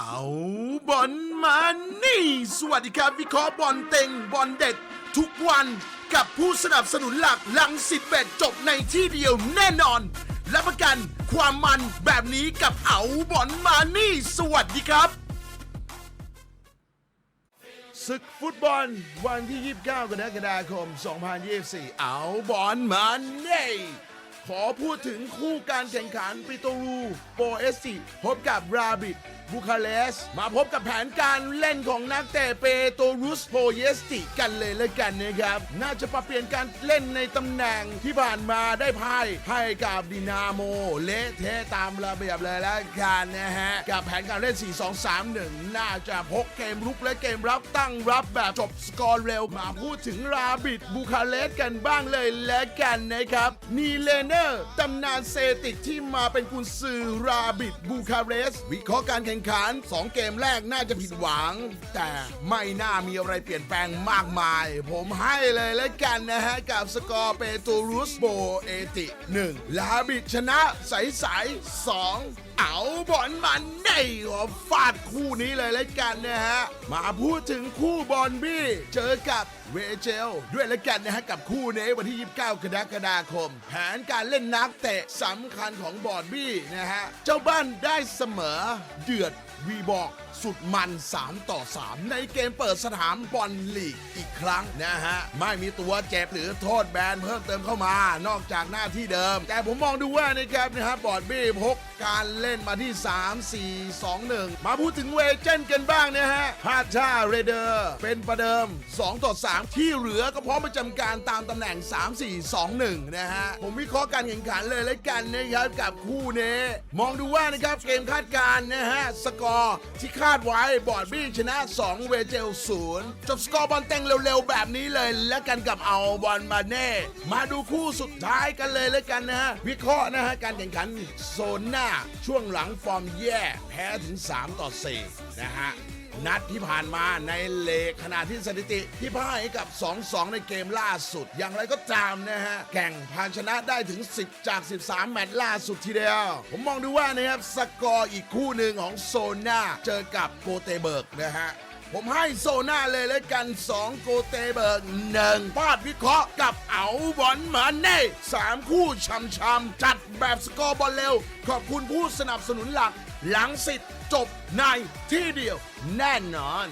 เอาบอลมานี่ สวัสดีครับวิเคราะห์บอลเต็งบอลเด็ด ทุกวันกับผู้สนับสนุนหลักลังสิตเบ็ดจบในที่เดียวแน่นอน รับประกันความมันแบบนี้กับเอาบอลมานี่ สวัสดีครับศึกฟุตบอลวันที่ 29 กรกฎาคม 2024 เอาบอลมาเน่ ขอพูดถึงคู่การแข่งขันปิโตรูโปเอสติพบกับราบิดบูคาเรสมาพบกับแผนการเล่นของนักเตะเปโตรุสโปเอสติกันเลยละกันนะครับ น่าจะปรับเปลี่ยนการเล่นในตำแหน่งที่ผ่านมาได้พ่ายให้กับดินาโมเละเทะตามระเบียบเลยละกันนะฮะ กับแผนการเล่น 4-2-3-1 น่าจะพกเกมรุกและเกมรับตั้งรับแบบจบสกอร์เร็ว มาพูดถึงราบิดบูคาเรสกันบ้างเลยละกันนะครับ นีเลเนอร์ ตำนานเซติกที่มาเป็นกุนซือราบิดบูคาเรส วิเคราะห์การแข่งขัน 2 เกมแรกน่าจะผิดหวัง แต่ไม่น่ามีอะไรเปลี่ยนแปลงมากมาย ผมให้เลยและกันนะฮะ กับสกอร์เปโตรุสโบเอติ 1 ลาบิดชนะใสๆ2เอาบอลมันได้ขอฟาดคู่นี้เลยและกันนะฮะ มาพูดถึงคู่บอลบี้ เจอกับเวเจลด้วยและกันนะฮะ กับคู่นี้วันที่ 29 กรกฎาคม แผนการการเล่นนักเตะสำคัญของบอร์ดบี้นะฮะ เจ้าบ้านได้เสมอเดือดวีบอกสุดมัน 3 ต่อ 3 ในเกมเปิดสนามบอลลีกอีกครั้งนะฮะ ไม่มีตัวเจ็บหรือโทษแบนเพิ่มเติมเข้ามา นอกจากหน้าที่เดิม แต่ผมมองดูว่านะครับนะฮะบอร์ดบี้พกการเล่นมาที่ 3 4 2 1 มาพูดถึงเวเจนกันบ้างนะฮะฮาชาเรเดอร์ เป็นประเดิม 2 ต่อ 3 ที่เหลือก็พร้อมประจำการตามตำแหน่ง 3 4 2 1 นะฮะ ผมวิเคราะห์การแข่งขันเลยแล้วกันนะครับกับคู่นี้ มองดูว่านะครับเกมคาดการณ์นะฮะสกอร์ที่คาดไว้บอร์ดบี้ชนะ 2 เวเจลศูนย์จบสกอร์บอลเต็งเร็วๆ แบบนี้เลย แล้วกันกับเอาบอลมาเน่มาดูคู่สุดท้ายกันเลยแล้วกันนะฮะวิเคราะห์นะฮะการแข่งขันโซนหน้าช่วงหลังฟอร์มแย่แพ้ถึง 3 ต่อ 4 นะฮะ นัดที่ผ่านมาในเลกขณะที่สถิติที่พ่ายกับ 2-2 ในเกมล่าสุด อย่างไรก็ตามนะฮะ แข่งพานชนะได้ถึง 10 จาก 13 แมตช์ล่าสุดทีเดียว ผมมองดูว่านะครับ สกอร์อีกคู่หนึ่งของโซน่าเจอกับโกเตเบิร์กนะฮะ ผมให้โซน่าเลยแล้วกัน 2 โกเตเบิร์กหนึ่งพาดวิเคราะห์กับเอาบอลมาเน่สามคู่ช้ำๆจัดแบบสกอร์บอลเร็ว ขอบคุณผู้สนับสนุนหลัก หลังสิทธิ์จบในที่เดียวแน่นอน